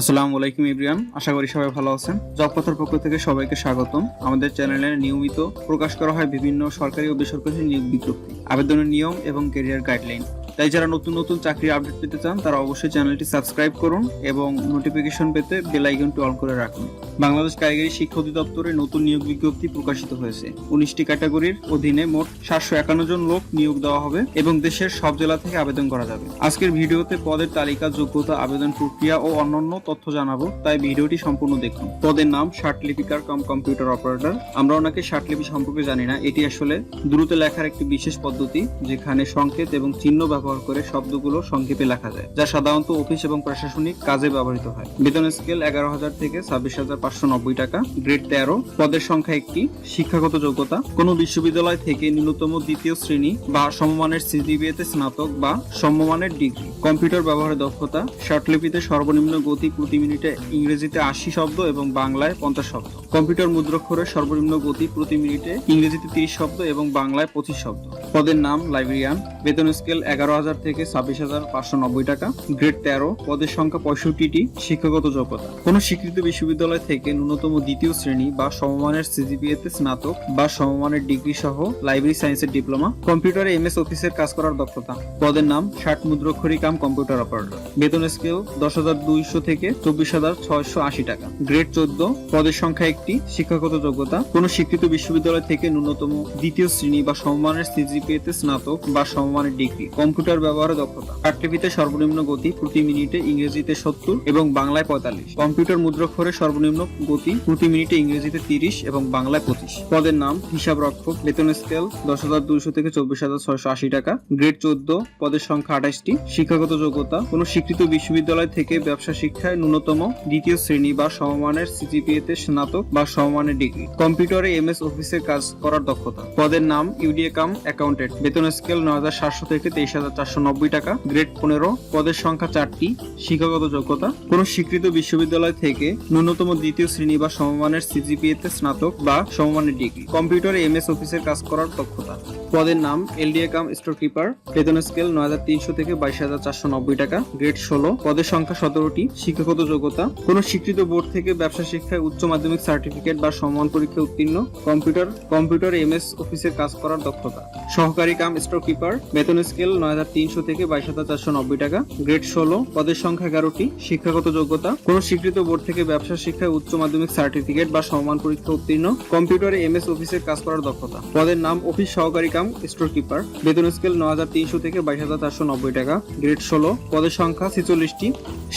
আসসালামু আলাইকুম ইব্রিয়ান আশা করি সবাই ভালো আছেন। জব পক্ষ থেকে সবাইকে স্বাগতম। আমাদের চ্যানেলে নিয়মিত প্রকাশ করা হয় বিভিন্ন সরকারি ও বেসরকারি নিয়োগ বিজ্ঞপ্তি, আবেদনের নিয়ম এবং ক্যারিয়ার গাইডলাইন তাই যারা নতুন নতুন চাকরির আপডেট পেতে চান, তারা অবশ্যই চ্যানেলটি সাবস্ক্রাইব করুন এবং নোটিফিকেশন পেতে বেল আইকনটি অন করে রাখুন। বাংলাদেশ কারিগরি শিক্ষা অধিদপ্তরে নতুন নিয়োগ বিজ্ঞপ্তি প্রকাশিত হয়েছে। উনিশটি ক্যাটাগরির অধীনে মোট সাতশো একান্ন জন লোক নিয়োগ দেওয়া হবে এবং দেশের সব জেলা থেকে আবেদন করা যাবে। আজকের ভিডিওতে পদের তালিকা, যোগ্যতা, আবেদন প্রক্রিয়া ও অন্যান্য তথ্য জানাব, তাই ভিডিওটি সম্পূর্ণ দেখুন। পদের নাম ষাট লিপিকার কাম কম্পিউটার অপারেটর আমরা ওনাকে ষাট লিপি সম্পর্কে জানি না। এটি আসলে দ্রুত লেখার একটি বিশেষ পদ্ধতি, যেখানে সংকেত এবং চিহ্ন ব্যবহার করে শব্দগুলো সংক্ষেপে লেখা যায়, যা সাধারণত অফিস এবং প্রশাসনিক কাজে ব্যবহৃত হয়। বেতন স্কেল এগারো হাজার থেকে ছাব্বিশ হাজার পাঁচশো নব্বই টাকা গ্রেড তেরো। পদের সংখ্যা একটি, শিক্ষাগত যোগ্যতা। কোনো বিশ্ববিদ্যালয় থেকে ন্যূনতম দ্বিতীয় শ্রেণি বা সমমানের সিজিবিএতে স্নাতক বা সমমানের ডিগ্রি। কম্পিউটার ব্যবহারের দক্ষতা শর্টলিপিতে সর্বনিম্ন গতি প্রতি মিনিটে ইংরেজিতে আশি শব্দ এবং বাংলায় পঞ্চাশ শব্দ। কম্পিউটার মুদ্রাক্ষরের সর্বনিম্ন গতি প্রতি মিনিটে ইংরেজিতে তিরিশ শব্দ এবং বাংলায় পঁচিশ শব্দ। পদের নাম লাইব্রেরিয়ান বেতন স্কেল এগারো হাজার থেকে ছাব্বিশ হাজার পাঁচশো নব্বই টাকা গ্রেড তেরো, পদের সংখ্যা পঁয়ষট্টিটি, শিক্ষাগত যোগ্যতা। কোনো স্বীকৃত বিশ্ববিদ্যালয় থেকে ন্যূনতম দ্বিতীয় শ্রেণি বা সমমানের সিজিপিএতে স্নাতক বা সমমানের ডিগ্রি সহ লাইব্রেরি সায়েন্সের ডিপ্লোমা, কম্পিউটারে এমএস অফিসের কাজ করার দক্ষতা। পদের নাম ষাট মুদ্রাক্ষরী কাম কম্পিউটার অপারেটর। বেতন স্কেল দশ হাজার দুইশো থেকে চব্বিশ হাজার ছয়শো আশি টাকা। গ্রেড চোদ্দ, পদের সংখ্যা একটি, শিক্ষাগত যোগ্যতা। কোনো স্বীকৃত বিশ্ববিদ্যালয় থেকে ন্যূনতম দ্বিতীয় শ্রেণি বা সমমানের সিজিপিএতে স্নাতক বা সমমানের ডিগ্রি। কম্পিউটার ব্যবহারে দক্ষতা। আটটিভিতে সর্বনিম্ন গতি প্রতি মিনিটে ইংরেজিতে সত্তর এবং বাংলায় পঁয়তাল্লিশ। কম্পিউটার মুদ্রাক্ষরে সর্বনিম্ন গতি প্রতি মিনিটে ইংরেজিতে তিরিশ এবং বাংলায় পঁচিশ। পদের নাম হিসাব রক্ষক বেতন স্কেল দশ হাজার দুইশো থেকে চব্বিশ হাজার ছয়শো আশি টাকা। গ্রেড চোদ্দ, পদের সংখ্যা আঠাশটি। শিক্ষাগত যোগ্যতা। কোনো স্বীকৃত বিশ্ববিদ্যালয় থেকে ব্যবসা শিক্ষায় ন্যূনতম দ্বিতীয় শ্রেণি বা সমমানের সিজিপিএতে স্নাতক বা সমমানের ডিগ্রি। কম্পিউটারে এমএস অফিসের কাজ করার দক্ষতা। পদের নাম ইউডিএ কাম অ্যাকাউন্টেন্ট। বেতন স্কেল নয় হাজার সাতশো থেকে তেইশ হাজার টাকা গ্রেড পনেরো, পদের সংখ্যা চারটি, শিক্ষাগত যোগ্যতা। কোনো স্বীকৃত বিশ্ববিদ্যালয় থেকে ন্যূনতম দ্বিতীয় শ্রেণি বা সমমানের সিজিপিএতে স্নাতক বা সমমানের ডিগ্রি। কম্পিউটারে এমএস অফিসের কাজ করার দক্ষতা। পদের নাম এলডিএ কাম স্টোর কিপার বেতন স্কেল নয় হাজার তিনশো থেকে বাইশ হাজার চারশো নব্বই টাকা গ্রেড ষোলো, পদের সংখ্যা সতেরোটি, শিক্ষাগত যোগ্যতা। কোনো স্বীকৃত বোর্ড থেকে ব্যবসা শিক্ষায় উচ্চ মাধ্যমিক সার্টিফিকেট বা সমান পরীক্ষা উত্তীর্ণ। কম্পিউটার কম্পিউটার এমএস অফিসের কাজ করার দক্ষতা। সহকারী কাম স্টোর কিপার বেতন স্কেল নয় হাজার তিনশো থেকে বাইশ হাজার চারশো নব্বই টাকা। গ্রেড ষোলো, পদের সংখ্যা এগারোটি, শিক্ষাগত যোগ্যতা। কোন স্বীকৃত বোর্ড থেকে ব্যবসা শিক্ষায় উচ্চ মাধ্যমিক সার্টিফিকেট বা সমান পরীক্ষা উত্তীর্ণ। কম্পিউটারে এমএস অফিসের কাজ করার দক্ষতা। পদের নাম অফিস সহকারী কাম, স্টোর কিপার। বেতন স্কেল নয় হাজার তিনশো থেকে বাইশ হাজার চারশো নব্বই টাকা। গ্রেড ষোলো, পদের সংখ্যা ছেচল্লিশটি,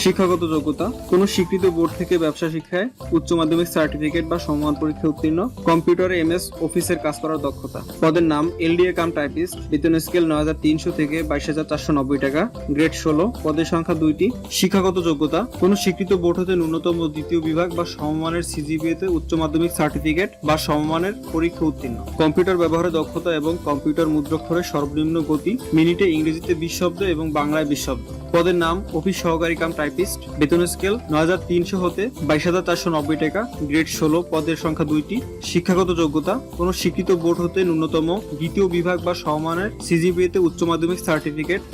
শিক্ষাগত যোগ্যতা। কোন স্বীকৃত বোর্ড থেকে ব্যবসা, শিক্ষায় উচ্চ মাধ্যমিক সার্টিফিকেট বা সমান পরীক্ষা উত্তীর্ণ। কম্পিউটারে এমএস অফিসের কাজ করার দক্ষতা। পদের নাম এলডিএ কাম টাইপিস্ট। বেতন স্কেল নয় হাজার তিনশো থেকে বাইশ হাজার চারশো নব্বই টাকা গ্রেড ষোলো, পদের সংখ্যা দুইটি, শিক্ষাগত যোগ্যতা, কোনো স্বীকৃত বোর্ড হতে ন্যূনতম দ্বিতীয় বিভাগ বা সমমানের সিজিপিএতে উচ্চ মাধ্যমিক সার্টিফিকেট বা সমমানের পরীক্ষা উত্তীর্ণ। কম্পিউটার ব্যবহারে দক্ষতা এবং কম্পিউটার মুদ্রাক্ষরের সর্বনিম্ন গতি, মিনিটে ইংরেজিতে বিশ শব্দ এবং বাংলায় বিশ শব্দ। পদের নাম, অফিস সহকারী কাম টাইপিস্ট, বেতন স্কেল নয় হাজার তিনশো হতে বাইশ হাজার চারশো নব্বই টাকা গ্রেড ষোলো, পদের সংখ্যা দুইটি, শিক্ষাগত যোগ্যতা, কোনো স্বীকৃত বোর্ড হতে ন্যূনতম দ্বিতীয় বিভাগ বা সমমানের সিজিপিএতে উচ্চ মাধ্যমিক সার্টিফিকেট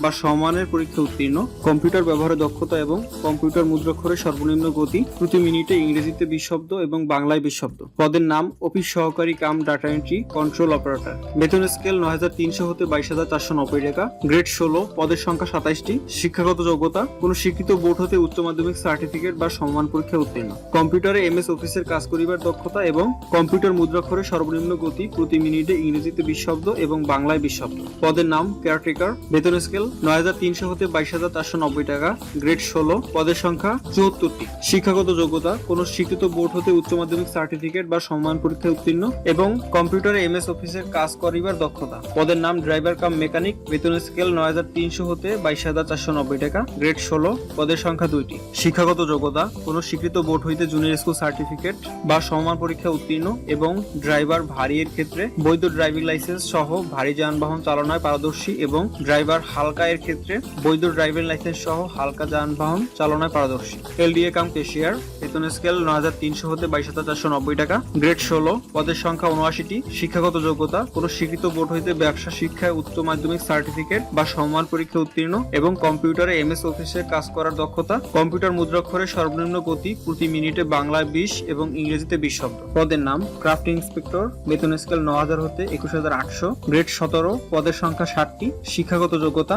বা সমমানের পরীক্ষা উত্তীর্ণ, কম্পিউটার ব্যবহারে দক্ষতা এবং কম্পিউটার মুদ্রাক্ষরের সর্বনিম্ন গতি, প্রতি মিনিটে ইংরেজিতে বিশ শব্দ এবং বাংলায় বিশ শব্দ পদের নাম, অফিস সহকারী cum data entry, control operator. বেতন স্কেল নয় হাজার তিনশো হতে বাইশ হাজার চারশো নব্বই টাকা। গ্রেড ষোলো, পদের সংখ্যা সাতাইশটি। শিক্ষাগত যোগ্যতা, কোনো স্বীকৃত বোর্ড হতে উচ্চ মাধ্যমিক সার্টিফিকেট বা সমান পরীক্ষা উত্তীর্ণ। কম্পিউটারে এম এস অফিসের কাজ করিবার দক্ষতা এবং কম্পিউটার মুদ্রাক্ষরের সর্বনিম্ন গতি, প্রতি মিনিটে ইংরেজিতে বিশ শব্দ এবং বাংলায় বিশ শব্দ পদের নাম, কেয়ারটেকার। বেতন স্কেল নয় হাজার তিনশো হতে বাইশ হাজার চারশো নব্বই টাকা গ্রেড ষোলো, পদের সংখ্যা চুয়াত্তরটি। শিক্ষাগত যোগ্যতা, কোনো স্বীকৃত বোর্ড হতে উচ্চ মাধ্যমিক সার্টিফিকেট বা সমান পরীক্ষায় উত্তীর্ণ এবং কম্পিউটারে এমএস অফিসের কাজ করিবার দক্ষতা। পদের নাম ড্রাইভার কাম মেকানিক বেতন স্কেল নয় হাজার তিনশো হতে বাইশ হাজার চারশো নব্বই টাকা গ্রেড ষোলো, পদের সংখ্যা দুইটি। শিক্ষাগত যোগ্যতা, কোনো স্বীকৃত বোর্ড হইতে জুনিয়র স্কুল সার্টিফিকেট বা সমান পরীক্ষা উত্তীর্ণ এবং ড্রাইভার ভারী এর ক্ষেত্রে বৈধ ড্রাইভিং লাইসেন্স সহ ভারী যানবাহন চালনায় পারদর্শী এবং ড্রাইভিং ড্রাইভার হালকা এর ক্ষেত্রে বৈধ ড্রাইভিং লাইসেন্স সহ হালকা যানবাহন চালনায় পারদর্শী। এলডিএ কাম কেশিয়ার, বেতন স্কেল নয় হাজার তিনশো হতে বাইশ হাজার চারশো নব্বই টাকা, গ্রেড ষোলো, পদের সংখ্যা উনআশিটি, শিক্ষাগত যোগ্যতা, কোন স্বীকৃত বোর্ড হইতে ব্যবসা, শিক্ষায় উচ্চ মাধ্যমিক সার্টিফিকেট বা সম্মান পরীক্ষা উত্তীর্ণ এবং কম্পিউটারে এম এস অফিসে কাজ করার দক্ষতা, কম্পিউটার মুদ্রাক্ষরের সর্বনিম্ন গতি প্রতি মিনিটে বাংলায় বিশ এবং ইংরেজিতে বিশ শব্দ। পদের নাম ক্রাফট ইন্সপেক্টর, বেতন স্কেল ন হাজার হতে একুশ হাজার আটশো, গ্রেড সতেরো, পদের সংখ্যা ষাটটি, শিক্ষাগত যোগ্যতা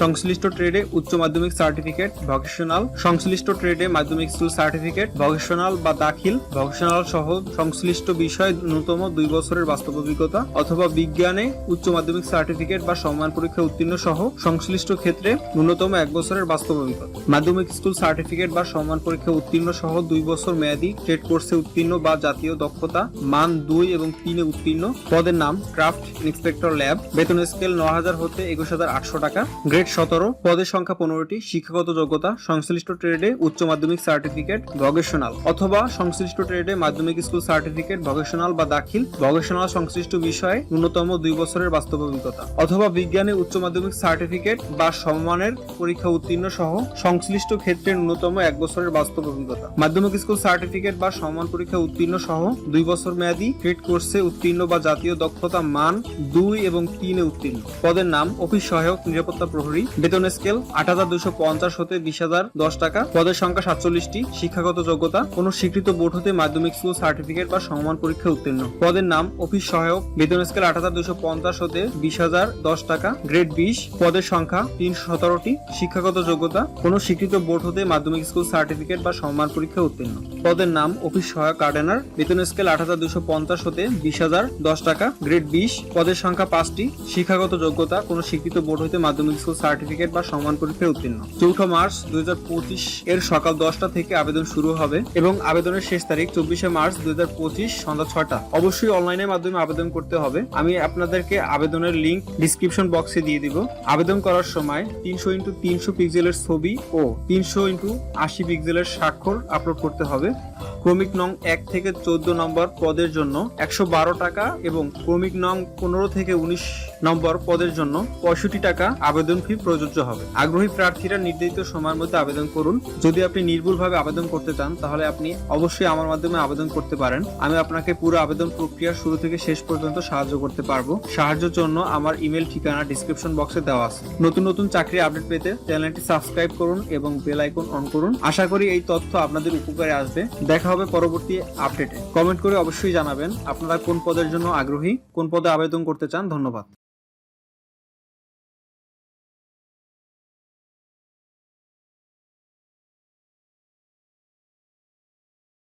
সংশ্লিষ্ট ট্রেডে উচ্চ মাধ্যমিক সার্টিফিকেট, ভকেশনাল, সংশ্লিষ্ট ট্রেডে মাধ্যমিক স্কুল সার্টিফিকেট, ভকেশনাল বা দাখিল, ভকেশনাল সহ সংশ্লিষ্ট বিষয় ন্যূনতম দুই বছরের বাস্তব অভিজ্ঞতা অথবা বিজ্ঞানে উচ্চ মাধ্যমিক সার্টিফিকেট বা সম্মান পরীক্ষা উত্তীর্ণ সহ সংশ্লিষ্ট ক্ষেত্রে ন্যূনতম এক বছরের বাস্তব অভিজ্ঞতা। মাধ্যমিক স্কুল সার্টিফিকেট বা সম্মান পরীক্ষা উত্তীর্ণ সহ দুই বছর মেয়াদী ট্রেড কোর্সে উত্তীর্ণ বা জাতীয় দক্ষতা, মান দুই এবং তিনে উত্তীর্ণ। পদের নাম ক্রাফট ইন্সপেক্টর ল্যাব। বেতন স্কেল ন হাজার হতে একুশ হাজার আটশো টাকা। গ্রেড সতেরো, পদের সংখ্যা পনেরোটি, শিক্ষাগত যোগ্যতা, সংশ্লিষ্ট ট্রেডে উচ্চ মাধ্যমিক সার্টিফিকেট ভকেশনাল, অথবা সংশ্লিষ্ট ট্রেডে মাধ্যমিক স্কুল সার্টিফিকেট ভকেশনাল বা দাখিল, ভকেশনাল সংশ্লিষ্ট বিষয়ে ন্যূনতম দুই বছরের বাস্তব অভিজ্ঞতা, অথবা বিজ্ঞানে উচ্চ মাধ্যমিক সার্টিফিকেট বা সম্মানের পরীক্ষা উত্তীর্ণ সহ সংশ্লিষ্ট ক্ষেত্রে ন্যূনতম এক বছরের বাস্তব অভিজ্ঞতা, মাধ্যমিক স্কুল সার্টিফিকেট বা সম্মান পরীক্ষা উত্তীর্ণ সহ দুই বছর মেয়াদী ট্রেড কোর্সে উত্তীর্ণ বা জাতীয় দক্ষতা মান দুই এবং তিনে উত্তীর্ণ, পদের নাম অফিস সহায়ক নিরাপত্তা প্রহরী, বেতন স্কেল আট হাজার দুশো পঞ্চাশ হতে বিশ হাজার দশ টাকা, পদের সংখ্যা সাতচল্লিশটি, শিক্ষাগত যোগ্যতা, কোন স্বীকৃত বোর্ড হতে মাধ্যমিক স্কুল সার্টিফিকেট বা সম্মান পরীক্ষা উত্তীর্ণ। পদের নাম অফিস সহায়ক, বেতন স্কেল আট হাজার দুশো পঞ্চাশ হতে বিশ হাজার দশ টাকা গ্রেড বিশ, পদের সংখ্যা তিনশো সতেরোটি, শিক্ষাগত যোগ্যতা, কোন স্বীকৃত বোর্ড হতে মাধ্যমিক স্কুল সার্টিফিকেট বা সম্মান পরীক্ষা উত্তীর্ণ। পদের নাম অফিস সহায়ক গার্ডেনার বেতন স্কেল আট হাজার দুশো পঞ্চাশ হতে বিশ হাজার দশ টাকা গ্রেড বিশ, পদের সংখ্যা পাঁচটি, শিক্ষাগত যোগ্যতা, কোন স্বীকৃত বোর্ড হতে মাধ্যমিক স্কুল সার্টিফিকেট বা সম্মান পরীক্ষায় উত্তীর্ণ। চৌঠা মার্চ দু হাজার পঁচিশ এর সকাল দশটা থেকে আবেদন শুরু হবে এবং আবেদনের শেষ তারিখ চব্বিশে মার্চ দু হাজার পঁচিশ সন্ধ্যা ছটা অবশ্যই অনলাইনের মাধ্যমে আবেদন করতে হবে। আমি আপনাদেরকে আবেদনের লিঙ্ক ডিসক্রিপশন বক্সে দিয়ে দিব। আবেদন করার সময় তিনশো ইন্টু তিনশো পিক্সেলের ছবি ও তিনশো ইন্টু আশি পিক্সেলের স্বাক্ষর আপলোড করতে হবে। ক্রমিক নং এক থেকে চোদ্দ নম্বর পদের জন্য একশো বারো টাকা এবং ক্রমিক নং পনেরো থেকে উনিশ নম্বর পদের জন্য পঁয়ষট্টি টাকা আবেদন ফি প্রযোজ্য হবে। আগ্রহী প্রার্থীরা নির্ধারিত সময়ের মধ্যে আবেদন করুন। যদি আপনি নির্ভুলভাবে আবেদন করতে চান, তাহলে আপনি অবশ্যই আমার মাধ্যমে আবেদন করতে পারেন। আমি আপনাকে পুরো আবেদন প্রক্রিয়া শুরু থেকে শেষ পর্যন্ত সাহায্য করতে পারব। সাহায্যের জন্য আমার ইমেল ঠিকানা ডিসক্রিপশন বক্সে দেওয়া আছে। নতুন নতুন চাকরি আপডেট পেতে চ্যানেলটি সাবস্ক্রাইব করুন এবং বেল আইকন অন করুন। আশা করি এই তথ্য আপনাদের উপকারে আসবে। দেখা হবে পরবর্তী আপডেটে কমেন্ট করে অবশ্যই জানাবেন আপনারা কোন পদের জন্য আগ্রহী, কোন পদে আবেদন করতে চান। ধন্যবাদ।